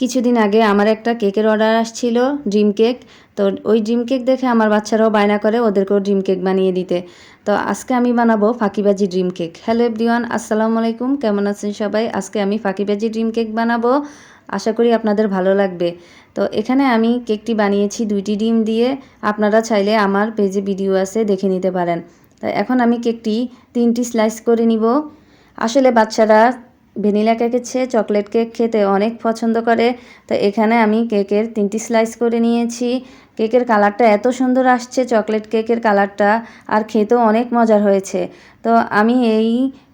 কিছুদিন আগে আমার একটা কেকের অর্ডার আসছিল ড্রিম কেক। তো ওই ড্রিম কেক দেখে আমার বাচ্চারাও বায়না করে ওদেরকেও ড্রিম কেক বানিয়ে দিতে। তো আজকে আমি বানাবো ফাঁকিবাজি ড্রিম কেক। হ্যালো এভরিওয়ান, আসসালামু আলাইকুম, কেমন আছেন সবাই? আজকে আমি ফাঁকিবাজি ড্রিম কেক বানাবো। আশা করি আপনাদের ভালো লাগবে। তো এখানে আমি কেকটি বানিয়েছি দুইটি ডিম দিয়ে। আপনারা চাইলে আমার পেজে ভিডিও আছে, দেখে নিতে পারেন। তো এখন আমি কেকটি তিনটি স্লাইস করে নিব। আসলে বাচ্চারা ভ্যানিলা কেকের চেয়ে চকলেট কেক খেতে অনেক পছন্দ করে, তো এখানে আমি কেকের তিনটি স্লাইস করে নিয়েছি। কেকের কালারটা এত সুন্দর আসছে, চকলেট কেকের কালারটা, আর খেতেও অনেক মজার হয়েছে। তো আমি এই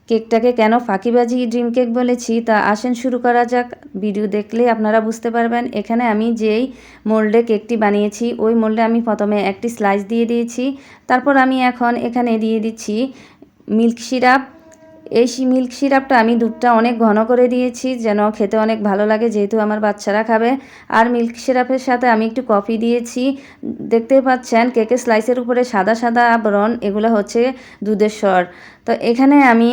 কেকটাকে কেন ফাঁকিবাজি ড্রিম কেক বলেছি, তা আসেন শুরু করা যাক। ভিডিও দেখলে আপনারা বুঝতে পারবেন, এখানে আমি যেই মোল্ডে কেকটি বানিয়েছি, ওই মোল্ডে আমি প্রথমে একটি স্লাইস দিয়ে দিয়েছি। তারপর আমি এখন এখানে দিয়ে দিচ্ছি মিল্ক সিরাপ এই মিল্ক সিরাপটা আমি দুধটা অনেক ঘন করে দিয়েছি, যেন খেতে অনেক ভালো লাগে যেহেতু আমার বাচ্চারা খাবে। আর মিল্ক সিরাপের সাথে আমি একটু কফি দিয়েছি। দেখতে পাচ্ছেন, কেকের স্লাইসের উপরে সাদা সাদা আবরণ, এগুলো হচ্ছে দুধের স্বর। তো এখানে আমি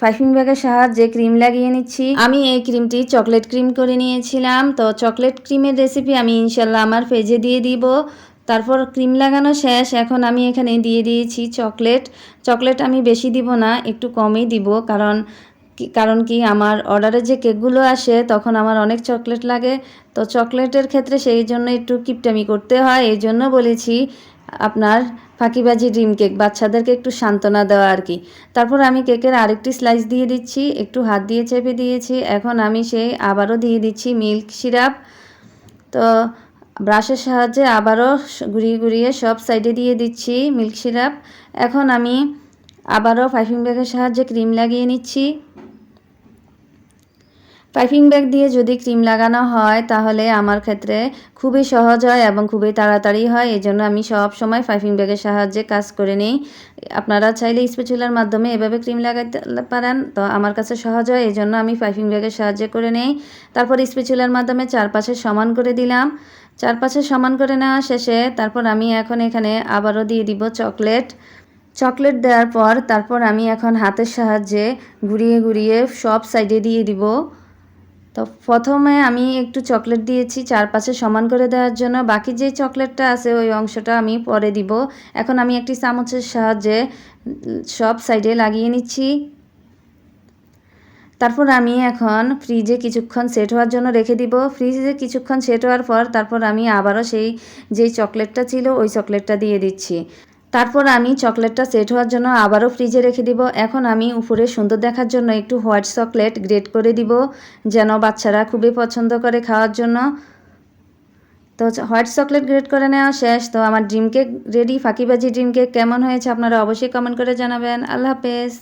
পাইপিং ব্যাগের সাহায্যে ক্রিম লাগিয়ে নিচ্ছি। আমি এই ক্রিমটি চকলেট ক্রিম করে নিয়েছিলাম। তো চকলেট ক্রিমের রেসিপি আমি ইনশাল্লাহ আমার পেজে দিয়ে দিব। তারপর ক্রিম লাগানো শেষ। এখন আমি এখানে দিয়ে দিয়েছি চকলেট। চকলেট আমি বেশি দিব না, একটু কমই দিব। কারণ কারণ কি, আমার অর্ডারে যে কেকগুলো আসে, তখন আমার অনেক চকলেট লাগে। তো চকলেটের ক্ষেত্রে সেই জন্য একটু কিপটামি করতে হয়। এই জন্য বলেছি, আপনার ফাঁকিবাজি ড্রিম কেক, বাচ্চাদেরকে একটু সান্ত্বনা দেওয়া আর কি। তারপর আমি কেকের আরেকটি স্লাইস দিয়ে দিচ্ছি, একটু হাত দিয়ে চেপে দিয়েছি। এখন আমি সেই আবারও দিয়ে দিচ্ছি মিল্ক সিরাপ। তো ব্রাশের সাহায্যে আবারও ঘুরিয়ে ঘুরিয়ে সব সাইডে দিয়ে দিচ্ছি মিল্ক সিরাপ। এখন আমি আবারও পাইপিং ব্যাগের সাহায্যে ক্রিম লাগিয়ে নিচ্ছি। পাইপিং ব্যাগ দিয়ে যদি ক্রিম লাগানো হয়, তাহলে আমার ক্ষেত্রে খুবই সহজ হয় এবং খুবই তাড়াতাড়ি হয়। এই জন্য আমি সব সময় পাইপিং ব্যাগের সাহায্যে কাজ করে নিই। আপনারা চাইলে স্পেচুলার মাধ্যমে এভাবে ক্রিম লাগাতে পারেন। তো আমার কাছে সহজ হয় এই জন্য আমি পাইপিং ব্যাগের সাহায্যে করে নিই। তারপর স্পেচুলার মাধ্যমে চারপাশে সমান করে দিলাম। চারপাশে সমান করে নেওয়া শেষে তারপর আমি এখন এখানে আবারও দিয়ে দিব চকলেট। চকলেট দেওয়ার পর তারপর আমি এখন হাতের সাহায্যে ঘুরিয়ে ঘুরিয়ে সব সাইডে দিয়ে দিব। তো প্রথমে আমি একটু চকলেট দিয়েছি চারপাশে সমান করে দেওয়ার জন্য। বাকি যে চকলেটটা আছে ওই অংশটা আমি পরে দিব। এখন আমি একটি চামচের সাহায্যে সব সাইডে লাগিয়ে নিচ্ছি। তারপর আমি এখন ফ্রিজে কিছুক্ষণ সেট হওয়ার জন্য রেখে দিব। ফ্রিজে কিছুক্ষণ সেট হওয়ার পর তারপর আমি আবারও সেই যেই চকলেটটা ছিল, ওই চকলেটটা দিয়ে দিচ্ছি। তারপর আমি চকলেটটা সেট হওয়ার জন্য আবারও ফ্রিজে রেখে দিব। এখন আমি উপরে সুন্দর দেখার জন্য একটু হোয়াইট চকলেট গ্রেট করে দিব, যেন বাচ্চারা খুবই পছন্দ করে খাওয়ার জন্য। তো হোয়াইট চকলেট গ্রেট করে নেওয়া শেষ। তো আমার ড্রিম কেক রেডি ফাঁকিবাজি ড্রিম কেক কেমন হয়েছে আপনারা অবশ্যই কমেন্ট করে জানাবেন। আল্লাহ হাফেজ।